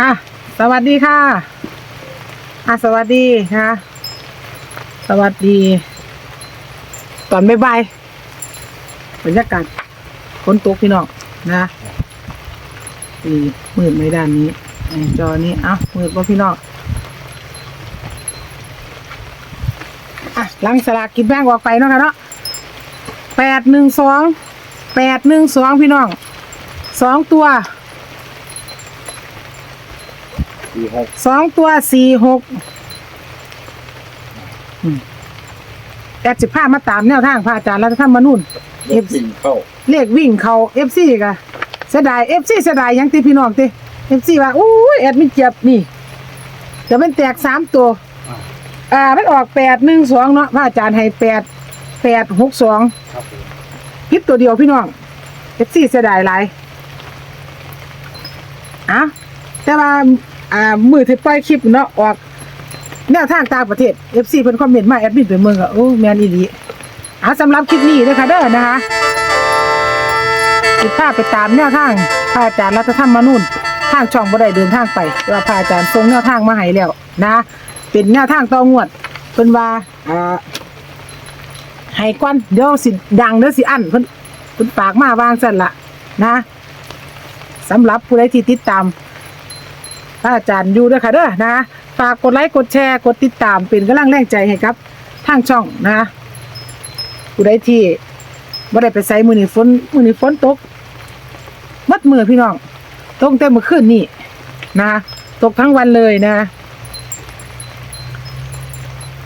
ค่ะสวัสดีค่ะอะสวัสดีนะคะสวัสดี ตอนบ่ายๆบรรยากาศฝนตกพี่น้องนะนี่มืดในด้านนี้ไอ้จอนี้เอ้ามืดบ่พี่น้องอะหลังสลากกินแบ่งออกไปเนาะค่ะเนาะแปดหนึ่งสองแปดหนึ่งสองพี่น้องสองตัว สี่หกสองตัวสี่หกแอดสิบห้ามาตามแนวทางพระอาจารย์รัตธรรมนูญเอฟสิ่งเข้าเลขวิ่งเขาเอฟซีกะเสียดายเอฟซีเสียดายหยังตีพี่น้องตีเอฟซีว่าอู้ยแอดมินเจ็บนี่จะเป็นแตกสามตัว อ่ามันออกแปดหนึ่งสองเนาะพระอาจารย์ให้แปดแปดหกสองครับผมพิษตัวเดียวพี่น้องเอฟซีเสียดายหลายอะแต่ว่า อ่ามือที่ปล่อยคลิปเนาะออกแนวทางต่างประเทศ FC เพิ่นคอมเมนต์มาแอดมินไปเมืองก็โอ้แมนอีหลีอะสำหรับคลิปนี้นะคะเด้อนะคะติดภาพไปตามแนวทางพระอาจารย์รัตธรรมนูญทางช่องบ่ได้เดินทางไปแต่ว่าพระอาจารย์ส่งแนวทางมาให้แล้วนะเป็นแนวทางต่องวดเพิ่นว่าอ่าให้ก่อนเดี๋ยวสิดังเด้อสิอั้นเพิ่นเพิ่นปากมาวางซั่นล่ะนะสำหรับผู้ใดที่ติดตาม พระอาจารย์อยู่ด้วยค่ะเด้อนะฝากกดไลค์กดแชร์กดติดตามเป็นกำลังแรงใจให้ครับทางช่องนะผู้ใดที่บ่ได้ไปใส่มือนี่ฝนมือนี่ฝนตกมัดมือพี่น้องตกแต่เมื่อคืนนี่นะตกทั้งวันเลยนะ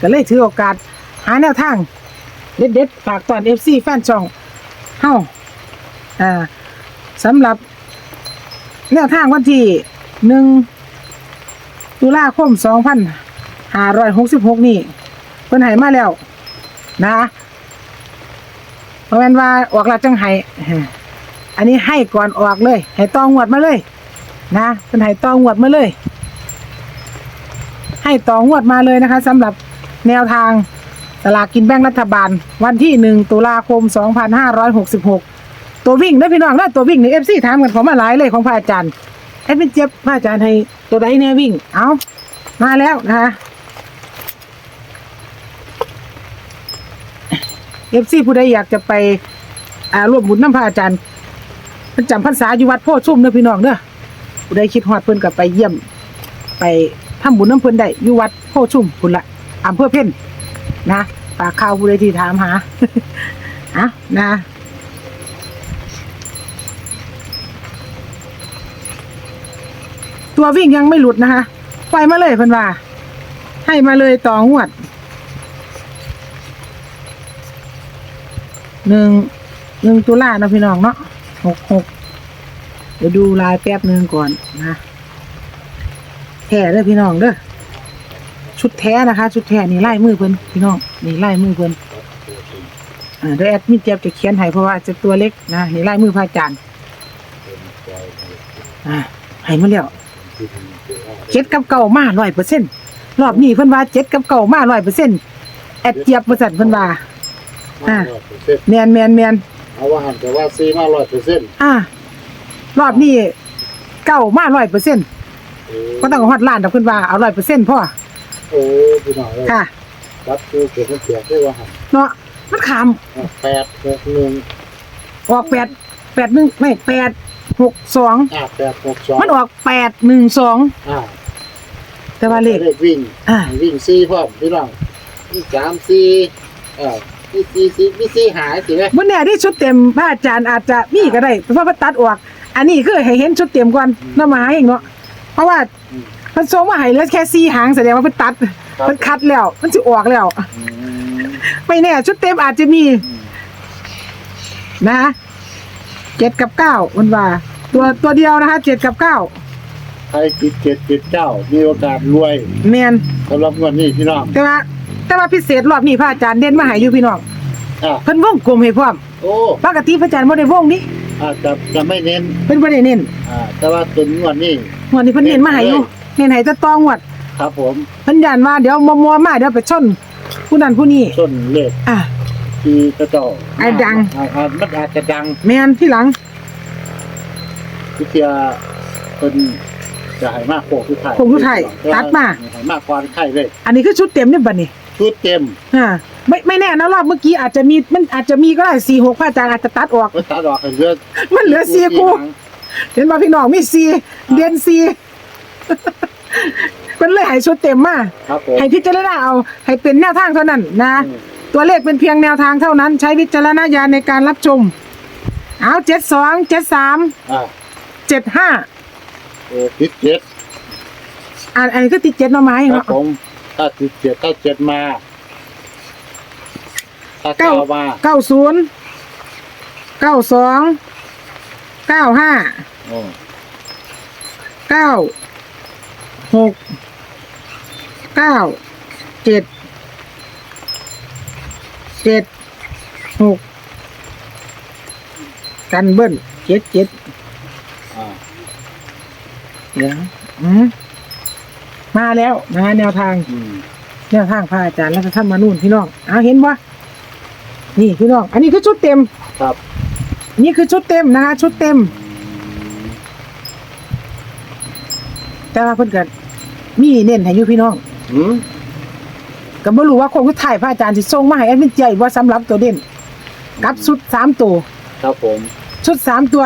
ก็เลยถือโอกาสหาแนวทาง เด็ดๆฝากตอนเอฟซีแฟนช่องเฮ้าอ่าสำหรับแนวทางวันที่หนึ่ง ตุลาคมสองพันห้าร้อยหกสิบหกนี่เพิ่นให้มาแล้ว นะเพราะแม่นว่าออกแล้วจังให้อันนี้ให้ก่อนออกเลย ให้ตองวดมาเลย นะเพิ่นให้ตองวดมาเลย ให้ตองวดมาเลยนะคะสำหรับแนวทางสลากกินแบ่งรัฐบาล วันที่หนึ่งตุลาคมสองพันห้าร้อยหกสิบหกตัววิ่งนะพี่น้องนะตัววิ่งในเอฟซีถามกันเขามาหลายเลยของพระอาจารย์ อดมินเจ็บพระอาจารย์ให้ตัวใดเนี่ยวิ่ง เอามาแล้วนะคะเอฟซีผู้ใดอยากจะไปอ่าร่วมบุญน้ำพระอาจารย์เพิ่นจำพรรษาอยู่วัดโพธิ์ชุ่มเด้อพี่น้องเด้อผู้ใดคิดฮอดเพิ่นก็ไปเยี่ยม ไปทำบุญน้ำเพิ่นได้อยู่วัดโพธิ์ชุ่มพุ่นละอำเภอเพ่นนะปากข่าวผู้ใดที่ถามหาอะนะ ตัววิ่งยังไม่หลุดนะคะ ปล่อยมาเลยเพิ่นว่า ให้มาเลยต่องวด หนึ่งหนึ่งตุลาเนาะพี่น้องเนาะหกหกเดี๋ยวดูลายแป๊บหนึ่งก่อนนะแท้เด้อพี่น้องเด้อชุดแท้นะคะ ชุดแท้นี่ไล่มือเพิ่นพี่น้องนี่ไล่มือเพิ่นอ่าเดี๋ยวแอดมินเจ็บจะเขียนให้เพราะว่าจะตัวเล็กนะนี่ไล่มือพระอาจารย์อ่าให้มาแล้ว เจ็ดกับเก่ามาร้อยเปอร์เซ็นต์รอบนี้เพิ่นว่าเจ็ดกับเก่ามาร้อยเปอร์เซ็นต์แอดเจี๊ยบประสันเพิ่นว่ามาร้อยเปอร์เซ็นต์แมนแมนแมนเอาว่าหันแต่ว่าซีมาร้อยเปอร์เซ็นต์อ่ารอบนี้เก่ามาร้อยเปอร์เซ็นต์ก็ต้องฮอดล้านดอกเพิ่นว่าเอาร้อยเปอร์เซ็นต์พ่อโอ้พี่น้องเลยค่ะรับคือเกิดมันเสียได้ว่าหันเนาะมันขามแปดหกหนึ่งออกแปดแปดหนึ่งไม่แปด หกสองอ่าแปดหกสองมันออกแปดหนึ่งสองอ่าแต่ว่าเลข เลขวิ่งอ่า วิ่งซีพร้อมพี่น้องมีสามซีเอ่ามีซีซีมีซีหายสิไหมบนแน่ที่ชุดเต็มพระอาจารย์อาจจะมีก็ได้เพราะว่าตัดออก อันนี้คือให้เห็นชุดเต็มก่อนนำมาให้เองเนาะเพราะว่าอืมมันส่งมาให้เหลือแค่สี่หางแสดงว่าเพิ่นตัดครับมันคัดแล้วมันสิออกแล้ว อืมไม่แน่ชุดเต็มอาจจะมีอืมนะเจ็ดกับเก้ามันว่า ตัวตัวเดียวนะคะเจ็ดกับเก้าใครติดเจ็ดติดเก้ามีโอกาสรวยแมนสำหรับงวดนี้พี่น้องแต่ว่าแต่ว่าพิเศษรอบนี้พระอาจารย์เด่นมาให้อยู่พี่น้องอ่าเพิ่นวงกลมให้พร้อมโอ้ปกติพระอาจารย์บ่ได้วงนี่อาจจะจะไม่เน้นเพิ่นบ่ได้เน้นอ่าแต่ว่าเป็นงวดนี้ งวดนี้เพิ่นเน้นมาให้อยู่เน้นให้แตะตองวดครับผมเพิ่นย่านว่าเดี๋ยวมัวๆมาเดี๋ยวไปชนผู้นั้นผู้นี้ส้นเลขอะ ที่กระเจ้าไอ้ดัง อ่าอ่ามันอาจจะดัง แม่นที่หลัง พิเทียเป็นจะให้มากโค้งทุกไทยโค้งสุดท้ายตัดมา ให้มากกว่าไข่เลยอันนี้คือชุดเต็มเนี่ยบัดนี้ชุดเต็มอ่าไม่ไม่แน่นะรอบเมื่อกี้อาจจะมีมันอาจจะมีก็ได้สี่หกพระอาจารย์อาจจะตัดออกก็ตัดออกให้เหลือมันเหลือสี่คู่เห็นป่ะพี่น้องมีสี่เดือนสี่มันเลยให้ชุดเต็มมาครับผมให้พิจารณาเอาให้เป็นแนวทางเท่านั้นนะ อืมตัวเลขเป็นเพียงแนวทางเท่านั้น ใช้วิจารณญาณในการรับชม เอาเจ็ดสองเจ็ดสามอ่า เจ็ดห้าโอ้ติดเจ็ดอันอันนี้ก็ติดเจ็ดหน่อไม้ครับเนาะ ผมถ้าติดเจ็ดถ้าเจ็ดมา ถ้าเก้ามาเก้าศูนย์เก้าสองเก้าห้าโอ้เก้าหกเก้าเจ็ดเจ็ดหกกันเบิ้ลเจ็ดเจ็ดอ่าเดี๋ ยวอืมมาแล้วนะแนวทางอืมแนวทางพระอาจารย์แล้วก็ทำมานู่นพี่น้องเอาเห็นปะนี่พี่น้อง อันนี้คือชุดเต็ม ครับ นี่คือชุดเต็มนะคะชุดเต็ม แต่ว่าเพิ่นก็มีเน้นให้อยู่พี่น้องอืมก็บ่รู้ว่าคงคือถ่ายพระอาจารย์สิส่งมาให้แอดมินใจว่าสำหรับตัวเด่นกับชุดสามตัว ครับผม ชุดสามตัว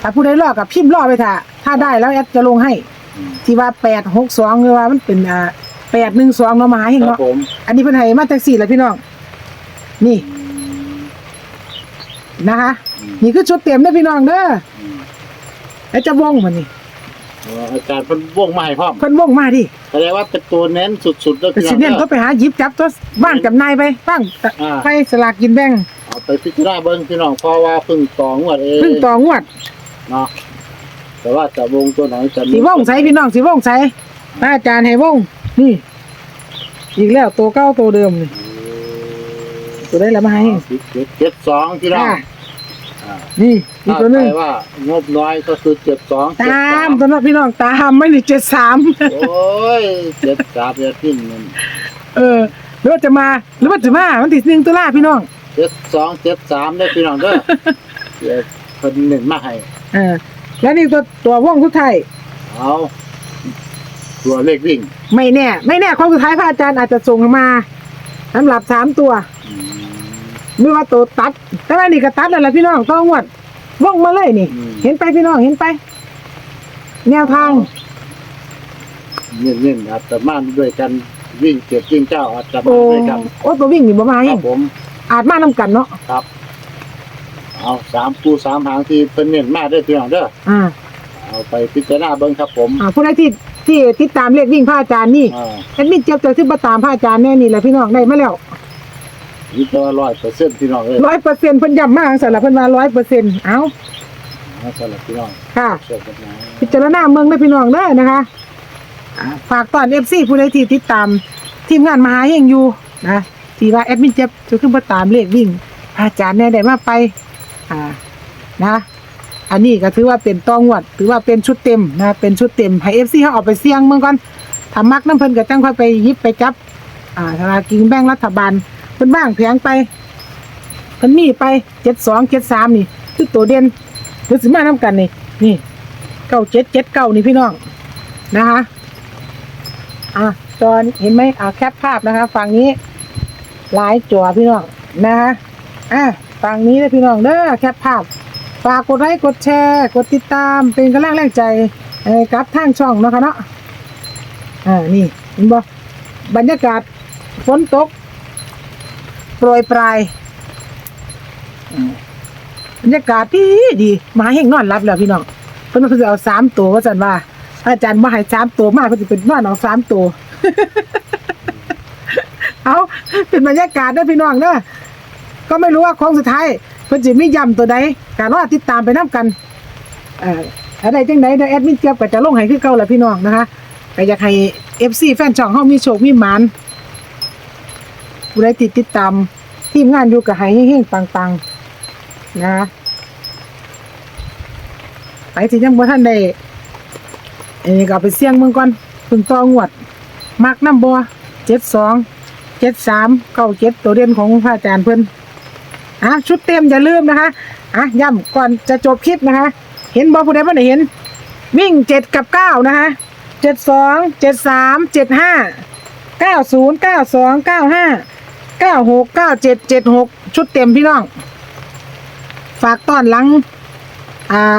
ถ้าผู้ใดรอกับพิมพ์รอไปถ้า ถ้าได้แล้วแอดจะลงให้ อืมที่ว่าแปดหกสองหรือว่ามันเป็นอ่าแปดหนึ่งสองเนาะมาให้ครัเนาะบผมอันนี้เพิ่นให้มาจากสี่แหละพี่น้องนี่นะคะ อืมนี่คือชุดเต็มเด้อพี่น้องเด้ออืมแล้วจะวงมันนี่เอ่ออาจารย์เพิ่นวงมาให้พร้อมเพิ่นวงมาดิแสดงว่าเป็นตัวเน้นสุดๆแล้วแต่พี่น้สิองเน้นเด้ก็อไปหาหยิบจับตัวบ้านกับนายไปบ้างอ่าไปสลากกินแบ่งเอาไปพิจารณาเบิ่งพี่น้องเพราะว่าเพิ่งต่องวดเองเพิ่งต่องวด เนาะ แต่ว่าจะวงตัวไหนจะสีวงใสพี่น้องสีวงใสพระอาจารย์ให้วงนี่ อีกแล้วตัวเก้าตัวเดิมนี่ตัวได้แล้วมาให้เจ็ดเจ็ดเจ็ดสองพี่น้องอ่าอ่านี่อีกถ้าตัวหนึงใครว่างบน้อยก็คือเจ็ดสองตามตัวนั้นพี่น้องตามไม่หนีเจ็ดสามโอ้ยเจ็ดสามเจ็ดทิ้งมันเออหรือว่าจะมาหรือว่าจะมาวันที่หนึ่งตุลาพี่น้องเจ็ดสองเจ็ดสามได้อพี่น้องเด้อเดี๋ยวเพิ่นหนึ่งมาให้ เออ แล้วนี่ตัวตัวว่องสุดท้ายเอาตัวเลขวิ่งไม่แน่ ไม่แน่ของสุดท้ายพระอาจารย์อาจจะส่งมาสำหรับสามตัวอืมหรือว่าตัวตัดแต่ว่านี่ก็ตัดแล้วล่ะพี่น้องต้องงวดว่องมาเลยนี่อืมเห็นไปพี่น้องเห็นไป แนวทางเน้นเน้นๆอาจจะมาด้วยกันวิ่งเจ็ดวิ่งเจ้าอาจจะมาโอ้ด้วยกันโอ้ตัววิ่งนี่บ่มาคเอรับงผมอาจมานํกันเนาะครับ เอาสามคู่สามหางที่เพิ่นเน้นมาได้อพี่น้องเด้ออ่าเอาไปพิจารณาเบิ่งครับผมอ่าผู้ใดที่ที่ติดตามเลขวิ่งพระอาจารย์นี่อ่าแอดมินเจ็บจะที่มาตามพระอาจารย์แน่นี่แหละพี่น้องได้มาแล้วนี่ตัวร้อยเปอร์เซ็นต์พี่น้องเอ้ยร้อยเปอร์เซ็นต์เพิ่นย้ำมากสำหรับเพิ่นว่าร้อยเปอร์เซ็นต์เอาเอาสำหรับพี่น้องค่ะ เชื่อกันนะพิจารณาเมืองได้อพี่น้องเด้อนะคะอ่าฝากตอนเอฟซีผู้ใดที่ติดตามทีมงานมหาเฮงอยู่นะที่ว่าแอดมินเจ็บจะขึ้นมาตามเลขวิ่งพระอาจารย์แน่ได้มาไป อ่านะ อันนี้ก็ถือว่าเป็นตองวดถือว่าเป็นชุดเต็มนะ เป็นชุดเต็มให้เอฟซีเขาเอาไปเสี่ยงเมืองก่อนถ้ามักน้ำเพลินก็จังค่อยไปยิบไปจับ อ่าธนากิงแบ่งรัฐบาลเพิ่นบ้างแผงไปเพิ่นมีไปเจ็ดสองเจ็ดสามนี่ คือตัวเด่นเพิ่นสิมานํกันนี่นี่เก้าเจ็ดเจ็ดเก้านี่พี่น้องนะคะอะตอนเห็นไหมอ่าแคปภาพนะคะ ฝั่งนี้หลายจั่วพี่น้องนะคะอะ ฝั่งนี้เลยพี่น้องเด้อแคปภาพฝากกดไลค์กดแชร์ กดติดตามเป็นกำลังแรงใจกับทางช่องเนาะคะเนาะอ่านี่เห็นบ่บรรยากาศฝนตกโปรยปลายบรรยากาศดีดีมาเฮงนอนรับแล้วพี่น้องเพิ่นว่าเพิ่นสิเอาสามตัวว่าซั่นว่า อาจารย์มาให้สามตัวมาเพิ่นสิเป็นนอนเอาสามตัวเอาเป็นบรรยากาศเด้พี่น้องเด้อ ก็ไม่รู้ว่าโค้งสุดท้ายเพิ่นสิมีย้ำตัวใดการรอติดตามไปนํกันเอ่ออะไรจังไดเดี๋ยวแอดมินเจี๊ยบก็จะลงให้คือเก่าแหละพี่น้องนะคะก็อยากให้ FC แฟนช่องเฮามีโชคมีหมานผู้ใดติดติดตามทีมงานอยู่กับให้เฮงๆปังๆนะคะไปที่ยังบ่ทันได้อันนี้ก็เอาไปเสี่ยงเมืองก่อนเพึ่งต่องวดมักน้ำบัวเจ็ดสองเจ็ดสามเก้าเจ็ดตัวเด่นของพระอาจารย์เพิ่น อะชุดเต็มอย่าลืมนะคะอะย้ำก่อนจะจบคลิปนะคะ เห็นบอผู้ใดบ่ได้เห็น วิ่งเจ็ดกับเก้านะคะเจ็ดสองเจ็ดสามเจ็ดห้าเก้าศูนย์เก้าสองเก้าห้าเก้าหกเก้าเจ็ดเจ็ดหกชุดเต็มพี่น้อง ฝากต้อนหลัง อ่า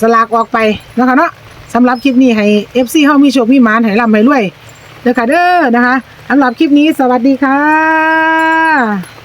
สลากออกไปนะคะเนาะสำหรับคลิปนี้ให้ FC เฮามีโชคมีหมานให้ร่ำให้รวยเด้อค่ะเด้อนะคะสำหรับคลิปนี้สวัสดีค่ะ